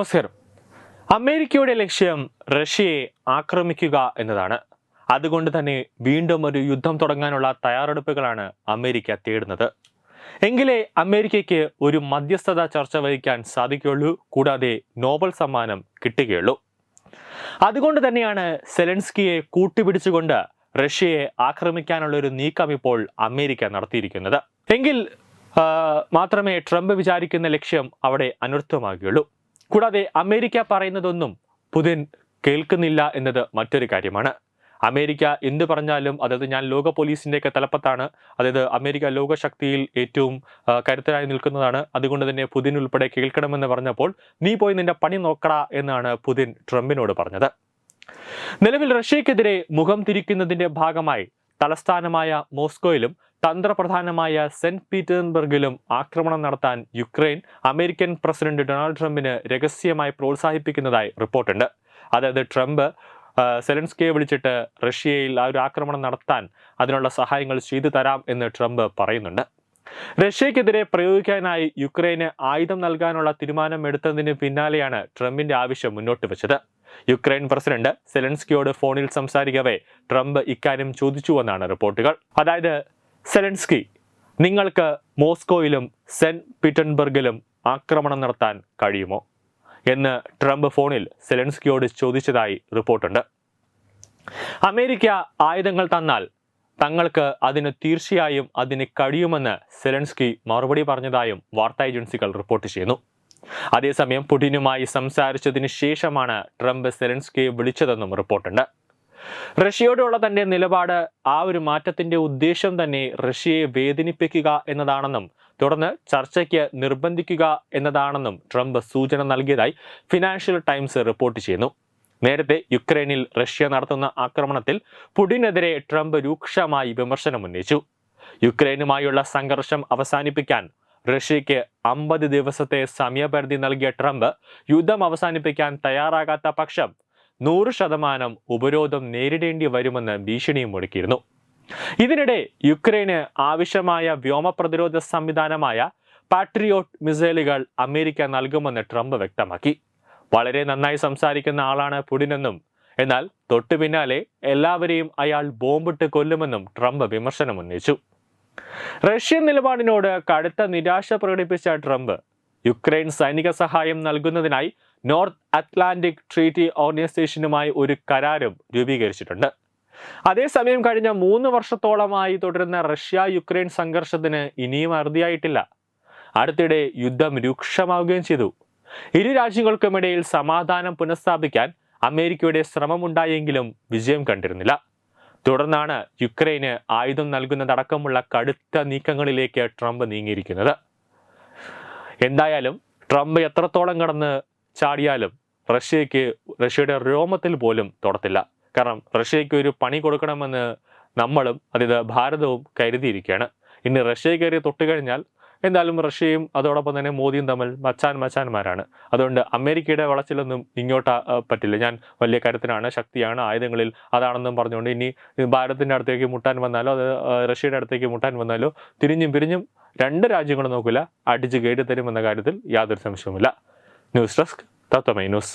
നമസ്കാരം അമേരിക്കയുടെ ലക്ഷ്യം റഷ്യയെ ആക്രമിക്കുക എന്നതാണ്. അതുകൊണ്ട് തന്നെ വീണ്ടും ഒരു യുദ്ധം തുടങ്ങാനുള്ള തയ്യാറെടുപ്പുകളാണ് അമേരിക്ക തേടുന്നത്. എങ്കിലേ അമേരിക്കയ്ക്ക് ഒരു മധ്യസ്ഥത ചർച്ച വഹിക്കാൻ സാധിക്കുകയുള്ളൂ കൂടാതെ നോബൽ സമ്മാനം കിട്ടുകയുള്ളൂ. അതുകൊണ്ട് തന്നെയാണ് സെലൻസ്കിയെ കൂട്ടുപിടിച്ചുകൊണ്ട് റഷ്യയെ ആക്രമിക്കാനുള്ള ഒരു നീക്കം ഇപ്പോൾ അമേരിക്ക നടത്തിയിരിക്കുന്നത്. എങ്കിൽ മാത്രമേ ട്രംപ് വിചാരിക്കുന്ന ലക്ഷ്യം അവിടെ അനർത്ഥമാകുകയുള്ളൂ. കൂടാതെ അമേരിക്ക പറയുന്നതൊന്നും പുതിൻ കേൾക്കുന്നില്ല എന്നത് മറ്റൊരു കാര്യമാണ്. അമേരിക്ക എന്ത് പറഞ്ഞാലും അതായത് ഞാൻ ലോക പോലീസിന്റെയൊക്കെ തലപ്പത്താണ് അതായത് അമേരിക്ക ലോകശക്തിയിൽ ഏറ്റവും കരുത്തരായി നിൽക്കുന്നതാണ് അതുകൊണ്ട് തന്നെ പുതിൻ ഉൾപ്പെടെ കേൾക്കണമെന്ന് പറഞ്ഞപ്പോൾ നീ പോയി നിന്റെ പണി നോക്കടാ എന്നാണ് പുതിൻ ട്രംപിനോട് പറഞ്ഞത്. നിലവിൽ റഷ്യക്കെതിരെ മുഖം തിരിക്കുന്നതിന്റെ ഭാഗമായി തലസ്ഥാനമായ മോസ്കോയിലും തന്ത്രപ്രധാനമായ സെന്റ് പീറ്റേഴ്സ്ബർഗിലും ആക്രമണം നടത്താൻ യുക്രൈൻ അമേരിക്കൻ പ്രസിഡന്റ് ഡൊണാൾഡ് ട്രംപിന് രഹസ്യമായി പ്രോത്സാഹിപ്പിക്കുന്നതായി റിപ്പോർട്ടുണ്ട്. അതായത് ട്രംപ് സെലൻസ്കിയെ വിളിച്ചിട്ട് റഷ്യയിൽ ആ ഒരു ആക്രമണം നടത്താൻ അതിനുള്ള സഹായങ്ങൾ ചെയ്തു തരാം എന്ന് ട്രംപ് പറയുന്നുണ്ട്. റഷ്യക്കെതിരെ പ്രയോഗിക്കാനായി യുക്രൈന് ആയുധം നൽകാനുള്ള തീരുമാനം എടുത്തതിന് പിന്നാലെയാണ് ട്രംപിന്റെ ആവശ്യം മുന്നോട്ട് വെച്ചത്. യുക്രൈൻ പ്രസിഡന്റ് സെലൻസ്കിയോട് ഫോണിൽ സംസാരിക്കവേ ട്രംപ് ഇക്കാര്യം ചോദിച്ചുവെന്നാണ് റിപ്പോർട്ടുകൾ. അതായത് സെലൻസ്കി നിങ്ങൾക്ക് മോസ്കോയിലും സെന്റ് പീറ്റൻബർഗിലും ആക്രമണം നടത്താൻ കഴിയുമോ? എന്ന് ട്രംപ് ഫോണിൽ സെലൻസ്കിയോട് ചോദിച്ചതായി റിപ്പോർട്ടുണ്ട്. അമേരിക്ക ആയുധങ്ങൾ തന്നാൽ തങ്ങൾക്ക് അതിന് തീർച്ചയായും അതിന് കഴിയുമെന്ന് സെലൻസ്കി മറുപടി പറഞ്ഞതായും വാർത്താ ഏജൻസികൾ റിപ്പോർട്ട് ചെയ്യുന്നു. അതേസമയം പുടിനുമായി സംസാരിച്ചതിന് ശേഷമാണ് ട്രംപ് സെലൻസ്കിയെ വിളിച്ചതെന്നും റിപ്പോർട്ടുണ്ട്. റഷ്യയോടുള്ള തന്റെ നിലപാട് ആ ഒരു മാറ്റത്തിന്റെ ഉദ്ദേശം തന്നെ റഷ്യയെ വേദനിപ്പിക്കുക എന്നതാണെന്നും തുടർന്ന് ചർച്ചയ്ക്ക് നിർബന്ധിക്കുക എന്നതാണെന്നും ട്രംപ് സൂചന നൽകിയതായി ഫിനാൻഷ്യൽ ടൈംസ് റിപ്പോർട്ട് ചെയ്യുന്നു. നേരത്തെ യുക്രൈനിൽ റഷ്യ നടത്തുന്ന ആക്രമണത്തിൽ പുടിനെതിരെ ട്രംപ് രൂക്ഷമായി വിമർശനം ഉന്നയിച്ചു. യുക്രൈനുമായുള്ള സംഘർഷം അവസാനിപ്പിക്കാൻ റഷ്യയ്ക്ക് അമ്പത് ദിവസത്തെ സമയപരിധി നൽകിയ ട്രംപ് യുദ്ധം അവസാനിപ്പിക്കാൻ തയ്യാറാകാത്ത പക്ഷം നൂറ് ശതമാനം ഉപരോധം നേരിടേണ്ടി വരുമെന്ന് ഭീഷണിയും മുഴക്കിയിരുന്നു. ഇതിനിടെ യുക്രൈന് ആവശ്യമായ വ്യോമ പ്രതിരോധ സംവിധാനമായ പാട്രിയോട്ട് മിസൈലുകൾ അമേരിക്ക നൽകുമെന്ന് ട്രംപ് വ്യക്തമാക്കി. വളരെ നന്നായി സംസാരിക്കുന്ന ആളാണ് പുടിനെന്നും എന്നാൽ തൊട്ടു പിന്നാലെ എല്ലാവരെയും അയാൾ ബോംബിട്ട് കൊല്ലുമെന്നും ട്രംപ് വിമർശനം ഉന്നയിച്ചു. റഷ്യൻ നിലപാടിനോട് കടുത്ത നിരാശ പ്രകടിപ്പിച്ച ട്രംപ് യുക്രൈൻ സൈനിക സഹായം നൽകുന്നതിനായി നോർത്ത് അറ്റ്ലാന്റിക് ട്രീറ്റി ഓർഗനൈസേഷനുമായി ഒരു കരാരും രൂപീകരിച്ചിട്ടുണ്ട്. അതേസമയം കഴിഞ്ഞ മൂന്ന് വർഷത്തോളമായി തുടരുന്ന റഷ്യ യുക്രൈൻ സംഘർഷത്തിന് ഇനിയും അറുതിയായിട്ടില്ല. അടുത്തിടെ യുദ്ധം രൂക്ഷമാവുകയും ചെയ്തു. ഇരു രാജ്യങ്ങൾക്കുമിടയിൽ സമാധാനം പുനഃസ്ഥാപിക്കാൻ അമേരിക്കയുടെ ശ്രമമുണ്ടായെങ്കിലും വിജയം കണ്ടിരുന്നില്ല. തുടർന്നാണ് യുക്രൈന് ആയുധം നൽകുന്നതടക്കമുള്ള കടുത്ത നീക്കങ്ങളിലേക്ക് ട്രംപ് നീങ്ങിയിരിക്കുന്നത്. എന്തായാലും ട്രംപ് എത്രത്തോളം കടന്ന് ചാടിയാലും റഷ്യയ്ക്ക് റഷ്യയുടെ രോമത്തിൽ പോലും തൊടത്തില്ല. കാരണം റഷ്യയ്ക്ക് ഒരു പണി കൊടുക്കണമെന്ന് നമ്മളും അതായത് ഭാരതവും കരുതിയിരിക്കുകയാണ്. ഇനി റഷ്യയെ കയറി തൊട്ട് കഴിഞ്ഞാൽ എന്തായാലും റഷ്യയും അതോടൊപ്പം തന്നെ മോദിയും തമ്മിൽ മച്ചാൻ മച്ചാന്മാരാണ്. അതുകൊണ്ട് അമേരിക്കയുടെ വളച്ചിലൊന്നും ഇങ്ങോട്ട് പറ്റില്ല. ഞാൻ വലിയ കരുത്തിനാണ് ശക്തിയാണ് ആയുധങ്ങളിൽ അതാണെന്നും പറഞ്ഞുകൊണ്ട് ഇനി ഭാരതത്തിന്റെ അടുത്തേക്ക് മുട്ടാൻ വന്നാലോ അത് റഷ്യയുടെ അടുത്തേക്ക് മുട്ടാൻ വന്നാലോ തിരിഞ്ഞും പിരിഞ്ഞും രണ്ട് രാജ്യങ്ങളും നോക്കില്ല അടിച്ച് കേടി തരുമെന്ന കാര്യത്തിൽ യാതൊരു സംശയവുമില്ല. ന്യൂസ് ഡെസ്ക് തത്വമൈ ന്യൂസ്